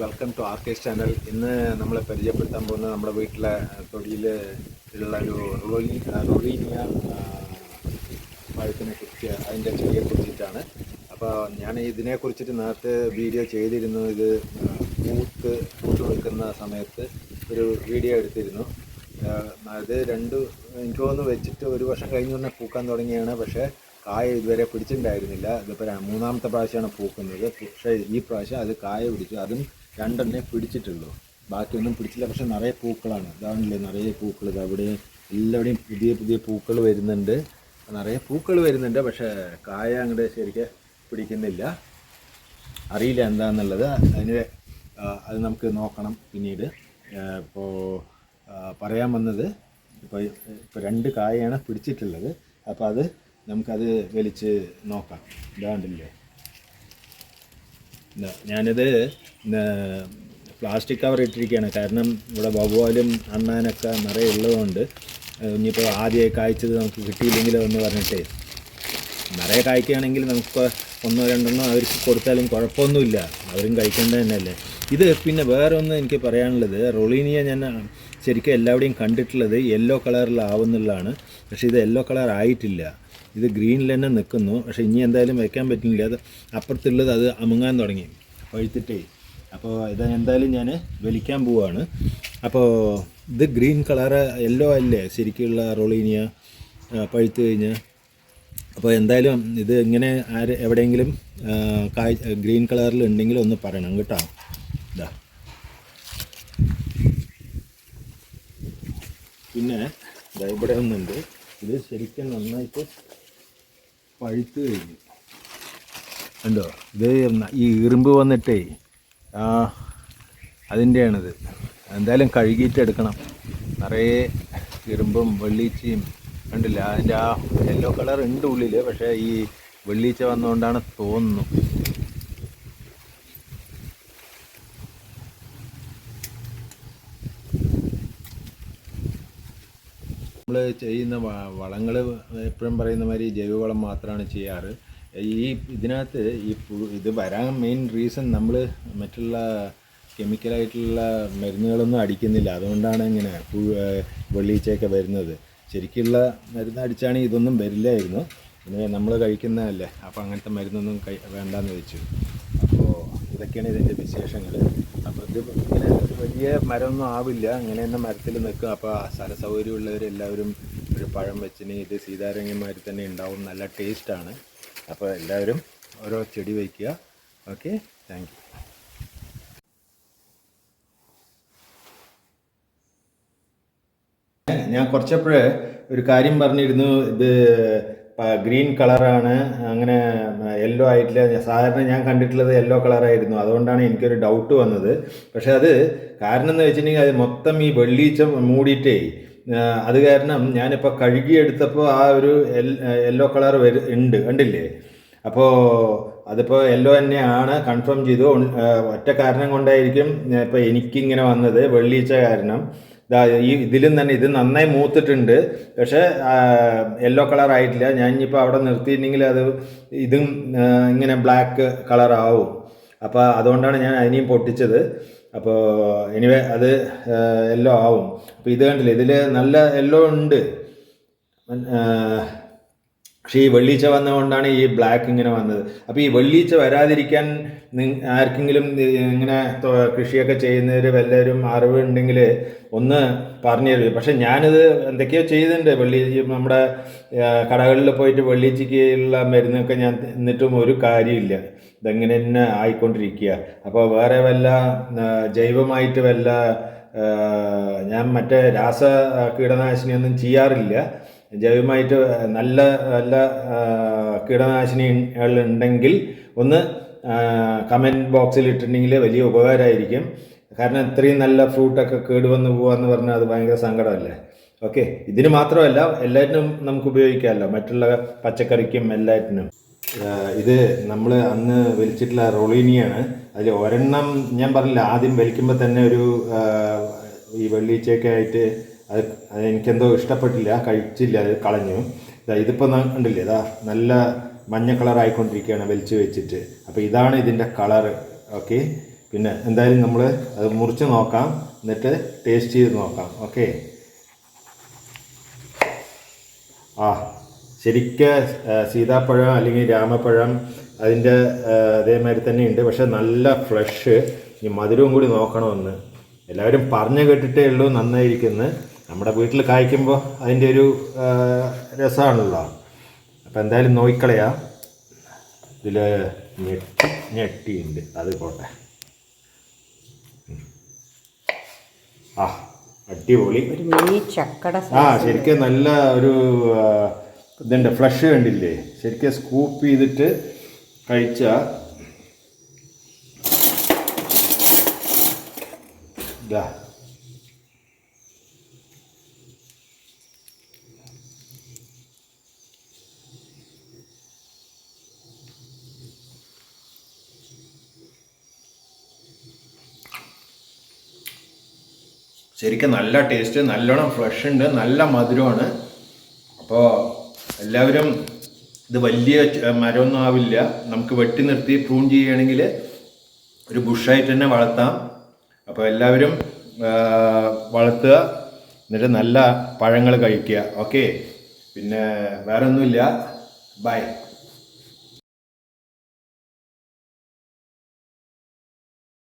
Welcome to ആർക്കേസ് channel ഇന്ന് നമ്മളെ പരിചയപ്പെടുത്താൻ പോകുന്നത് നമ്മുടെ വീട്ടിലെ തൊടിയിൽ ഉള്ള ഒരു റോലി റോലിനിയ പഴത്തിനെ കുറിച്ച് അതിന്റെ ചെടിയെ കുറിച്ചിട്ടാണ്. അപ്പോൾ ഞാൻ ഇതിനെ കുറിച്ചിട്ട് നേരത്തെ വീഡിയോ ചെയ്തിരുന്നു ഇത് പൂത്ത് പൂത്ത് നിൽക്കുന്ന സമയത്ത് ഒരു വീഡിയോ എടുത്തിരുന്നു. അത് രണ്ട് എനിക്ക് വെച്ചിട്ട് ഒരു വർഷം കഴിഞ്ഞ് തന്നെ പൂക്കാൻ തുടങ്ങിയാണ്. പക്ഷേ കായ ഇതുവരെ പിടിച്ചിട്ടുണ്ടായിരുന്നില്ല. ഇതിപ്പോൾ മൂന്നാമത്തെ പ്രാവശ്യമാണ് പൂക്കുന്നത്. പക്ഷേ ഈ പ്രാവശ്യം അത് കായ പിടിച്ചു. അതും രണ്ടെണ്ണേ പിടിച്ചിട്ടുള്ളൂ. ബാക്കിയൊന്നും പിടിച്ചില്ല. പക്ഷെ നിറയെ പൂക്കളാണ്. ഇതാണല്ലേ നിറയെ പൂക്കൾ. അവിടെ എല്ലാവിടെയും പുതിയ പുതിയ പൂക്കൾ വരുന്നുണ്ട്. നിറയെ പൂക്കൾ വരുന്നുണ്ട്. പക്ഷേ കായ അങ്ങോട്ട് ശരിക്കും പിടിക്കുന്നില്ല. അറിയില്ല എന്താണെന്നുള്ളത് അതിന് അത് നമുക്ക് നോക്കണം പിന്നീട്. ഇപ്പോൾ പറയാൻ വന്നത് ഇപ്പോൾ ഇപ്പോൾ രണ്ട് കായയാണ് പിടിച്ചിട്ടുള്ളത്. അപ്പോൾ അത് നമുക്കത് വലിച്ച് നോക്കാം. ഇതാണ്ടില്ലേ? ഇതാ, ഞാനിത് പ്ലാസ്റ്റിക് കവർ ഇട്ടിരിക്കുകയാണ്. കാരണം ഇവിടെ വവ്വാലും അണ്ണാനൊക്കെ നിറയെ ഉള്ളതുകൊണ്ട് ഇനിയിപ്പോൾ ആദ്യമായി കായ്ച്ചത് നമുക്ക് കിട്ടിയില്ലെങ്കിലോ എന്ന് പറഞ്ഞിട്ടേ. നിറയെ കായ്ക്കുകയാണെങ്കിൽ നമുക്ക് ഒന്നോ രണ്ടെണ്ണോ അവർക്ക് കൊടുത്താലും കുഴപ്പമൊന്നുമില്ല. അവരും കഴിക്കേണ്ടത് തന്നെയല്ലേ. ഇത് പിന്നെ വേറെ ഒന്ന് എനിക്ക് പറയാനുള്ളത് റൊളീനിയ ഞാൻ ശരിക്കും എല്ലാവിടെയും കണ്ടിട്ടുള്ളത് യെല്ലോ കളറിലാവുന്നുള്ളതാണ്. പക്ഷേ ഇത് യെല്ലോ കളർ ആയിട്ടില്ല. ഇത് ഗ്രീനിൽ തന്നെ നിൽക്കുന്നു. പക്ഷേ ഇനി എന്തായാലും വെക്കാൻ പറ്റുന്നില്ല അത് അപ്പുറത്തുള്ളത് അത് അമുങ്ങാൻ തുടങ്ങി. പഴുത്തിട്ടേ അപ്പോൾ ഇത് എന്തായാലും ഞാൻ വലിക്കാൻ പോവാണ്. അപ്പോൾ ഇത് ഗ്രീൻ കളറ് യെല്ലോ അല്ലേ? ശരിക്കുള്ള റോളീനിയ പഴുത്ത് കഴിഞ്ഞാൽ അപ്പോൾ എന്തായാലും ഇത് ഇങ്ങനെ ആര് എവിടെയെങ്കിലും കായ് ഗ്രീൻ കളറിൽ ഉണ്ടെങ്കിൽ ഒന്ന് പറയണം കേട്ടോ. ഇതാ. പിന്നെ ഇവിടെ ഒന്നുണ്ട്. ഇത് ശരിക്കും നന്നായിട്ട് പഴുത്ത് കഴിഞ്ഞു. കണ്ടോ? ഇത് ഈ ഇറുമ്പ് വന്നിട്ടേ ആ അതിന്റെയാണിത്. എന്തായാലും കഴുകിയിട്ട് എടുക്കണം നിറയെ ഇറുമ്പും വെള്ളീച്ചയും കണ്ടില്ല? അതിന്റെ ആ യെല്ലോ കളർ ഉണ്ട് ഉള്ളിൽ പക്ഷേ ഈ വെള്ളീച്ച വന്നുകൊണ്ടാണ് തോന്നുന്നു. ചെയ്യുന്ന വളങ്ങൾ എപ്പോഴും പറയുന്ന മാതിരി ജൈവവളം മാത്രമാണ് ചെയ്യാറ്. ഈ ഇതിനകത്ത് ഈ ഇത് വരാൻ മെയിൻ റീസൺ നമ്മൾ മറ്റുള്ള കെമിക്കലായിട്ടുള്ള മരുന്നുകളൊന്നും അടിക്കുന്നില്ല. അതുകൊണ്ടാണ് ഇങ്ങനെ പുഴു വരുന്നത്. ശരിക്കുള്ള മരുന്ന് അടിച്ചാണെങ്കിൽ ഇതൊന്നും വരില്ലായിരുന്നു. പിന്നെ നമ്മൾ കഴിക്കുന്നതല്ലേ. അപ്പോൾ അങ്ങനത്തെ മരുന്നൊന്നും വേണ്ടാന്ന് വെച്ചു. ഇതൊക്കെയാണ് ഇതിന്റെ വിശേഷങ്ങൾ അപ്പോൾ ഇത് ഇങ്ങനെ വലിയ മരമൊന്നും ആവില്ല. ഇങ്ങനെ തന്നെ മരത്തിൽ നിൽക്കും. അപ്പോൾ സ്ഥല സൗകര്യമുള്ളവരെല്ലാവരും ഒരു പഴം വെച്ചിന് ഇത് സീതാരങ്ങന്മാർ തന്നെ ഉണ്ടാവും. നല്ല ടേസ്റ്റാണ്. അപ്പോൾ എല്ലാവരും ഓരോ ചെടി വയ്ക്കുക. Okay thank you. ഞാൻ കുറച്ചപ്പോഴേ ഒരു കാര്യം പറഞ്ഞിരുന്നു. ഇത് ഗ്രീൻ കളറാണ്. അങ്ങനെ യെല്ലോ ആയിട്ടില്ല. സാധാരണ ഞാൻ കണ്ടിട്ടുള്ളത് യെല്ലോ കളറായിരുന്നു. അതുകൊണ്ടാണ് എനിക്കൊരു ഡൗട്ട് വന്നത്. പക്ഷെ അത് കാരണം എന്ന് വെച്ചിട്ടുണ്ടെങ്കിൽ അത് മൊത്തം ഈ വെള്ളീച്ച മൂടിയിട്ടേ അത് കാരണം ഞാനിപ്പോൾ കഴുകിയെടുത്തപ്പോൾ ആ ഒരു യെല്ലോ കളർ വരു ഉണ്ട്. കണ്ടില്ലേ? അപ്പോൾ അതിപ്പോൾ യെല്ലോ തന്നെയാണ് കൺഫേം ചെയ്തു. ഒറ്റ കാരണം കൊണ്ടായിരിക്കും ഇപ്പോൾ എനിക്കിങ്ങനെ വന്നത് വെള്ളീച്ച കാരണം. ഈ ഇതിലും തന്നെ ഇത് നന്നായി മൂത്തിട്ടുണ്ട്. പക്ഷേ യെല്ലോ കളർ ആയിട്ടില്ല. ഞാൻ ഇനിയിപ്പോൾ അവിടെ നിർത്തിയിട്ടുണ്ടെങ്കിൽ അത് ഇതും ഇങ്ങനെ ബ്ലാക്ക് കളർ ആവും. അപ്പോൾ അതുകൊണ്ടാണ് ഞാൻ അതിനെയും പൊട്ടിച്ചത്. അപ്പോൾ എനിവേ അത് യെല്ലോ ആവും. അപ്പോൾ ഇത് കണ്ടില്ല ഇതിൽ നല്ല യെല്ലോ ഉണ്ട്. പക്ഷേ ഈ വെള്ളീച്ച വന്നതുകൊണ്ടാണ് ഈ ബ്ലാക്ക് ഇങ്ങനെ വന്നത്. അപ്പോൾ ഈ വെള്ളീച്ച വരാതിരിക്കാൻ ആർക്കെങ്കിലും ഇങ്ങനെ കൃഷിയൊക്കെ ചെയ്യുന്നവർ വല്ലവരും അറിവുണ്ടെങ്കിൽ ഒന്ന് പറഞ്ഞു തരും പക്ഷെ ഞാനിത് എന്തൊക്കെയോ ചെയ്തിട്ടുണ്ട്. വെള്ളി നമ്മുടെ കടകളിൽ പോയിട്ട് വെള്ളീച്ചയ്ക്കുള്ള മരുന്നൊക്കെ ഞാൻ എന്നിട്ടും ഒരു കാര്യമില്ല. ഇതെങ്ങനെ തന്നെ ആയിക്കൊണ്ടിരിക്കുക. അപ്പോൾ വേറെ വല്ല ജൈവമായിട്ട് വല്ല ഞാൻ മറ്റേ രാസ കീടനാശിനിയൊന്നും ചെയ്യാറില്ല. ജൈവമായിട്ട് നല്ല നല്ല കീടനാശിനികൾ ഉണ്ടെങ്കിൽ ഒന്ന് കമന്റ് ബോക്സിൽ ഇട്ടിട്ടുണ്ടെങ്കിൽ വലിയ ഉപകാരമായിരിക്കും. കാരണം ഇത്രയും നല്ല ഫ്രൂട്ടൊക്കെ കേടുവന്ന് പോകാന്ന് പറഞ്ഞാൽ അത് ഭയങ്കര സങ്കടമല്ലേ? ഓക്കെ ഇതിന് മാത്രമല്ല എല്ലാറ്റിനും നമുക്ക് ഉപയോഗിക്കാമല്ലോ. മറ്റുള്ള പച്ചക്കറിക്കും എല്ലാറ്റിനും. ഇത് നമ്മൾ അന്ന് വലിച്ചിട്ടുള്ള റൊളീനിയാണ്. അതിൽ ഒരെണ്ണം ഞാൻ പറഞ്ഞില്ല ആദ്യം വലിക്കുമ്പോൾ തന്നെ ഒരു ഈ വെള്ളീച്ചയൊക്കെ ആയിട്ട് അത് എനിക്കെന്തോ ഇഷ്ടപ്പെട്ടില്ല കഴിച്ചില്ല അത് കളഞ്ഞു. ഇതാ ഇതിപ്പോൾ കണ്ടില്ലേ ഇതാ നല്ല മഞ്ഞ കളർ ആയിക്കൊണ്ടിരിക്കുകയാണ് വലിച്ചു വെച്ചിട്ട്. അപ്പോൾ ഇതാണ് ഇതിന്റെ കളർ ഓക്കെ? പിന്നെ എന്തായാലും നമ്മൾ അത് മുറിച്ച് നോക്കാം എന്നിട്ട് ടേസ്റ്റ് ചെയ്ത് നോക്കാം ഓക്കെ? ആ ശരിക്ക് സീതാപ്പഴം അല്ലെങ്കിൽ രാമപ്പഴം അതിന്റെ അതേമാതിരി തന്നെ ഉണ്ട്. പക്ഷെ നല്ല ഫ്രഷ്. ഈ മധുരവും കൂടി നോക്കണമെന്ന്. എല്ലാവരും പറഞ്ഞു കേട്ടിട്ടേ ഉള്ളൂ നന്നായിരിക്കുന്നു നമ്മുടെ വീട്ടിൽ കായ്ക്കുമ്പോൾ അതിന്റെ ഒരു രസമാണല്ലോ അപ്പോൾ എന്തായാലും നോയിക്കളയാ. ഇതിൽ ഞെട്ടി ഞെട്ടിയുണ്ട്. അത് പോട്ടെ. ആ അടിപൊളി. ആ ശരിക്കും നല്ല ഒരു ഇതുണ്ട്. ഫ്ലഷ് കണ്ടില്ലേ? ശരിക്കും സ്കൂപ്പ് ചെയ്തിട്ട് കഴിച്ച ഇതാ. ശരിക്കും നല്ല ടേസ്റ്റ് നല്ലോണം ഫ്രഷ് ഉണ്ട് നല്ല മധുരമാണ്. അപ്പോൾ എല്ലാവരും ഇത് വലിയ മരമൊന്നും ആവില്ല. നമുക്ക് വെട്ടി നിർത്തി പ്രൂൺ ചെയ്യുകയാണെങ്കിൽ ഒരു ബുഷായിട്ട് തന്നെ വളർത്താം. അപ്പോൾ എല്ലാവരും വളർത്തുക. എന്നിട്ട് നല്ല പഴങ്ങൾ കഴിക്കുക. ഓക്കെ പിന്നെ വേറൊന്നുമില്ല. ബൈ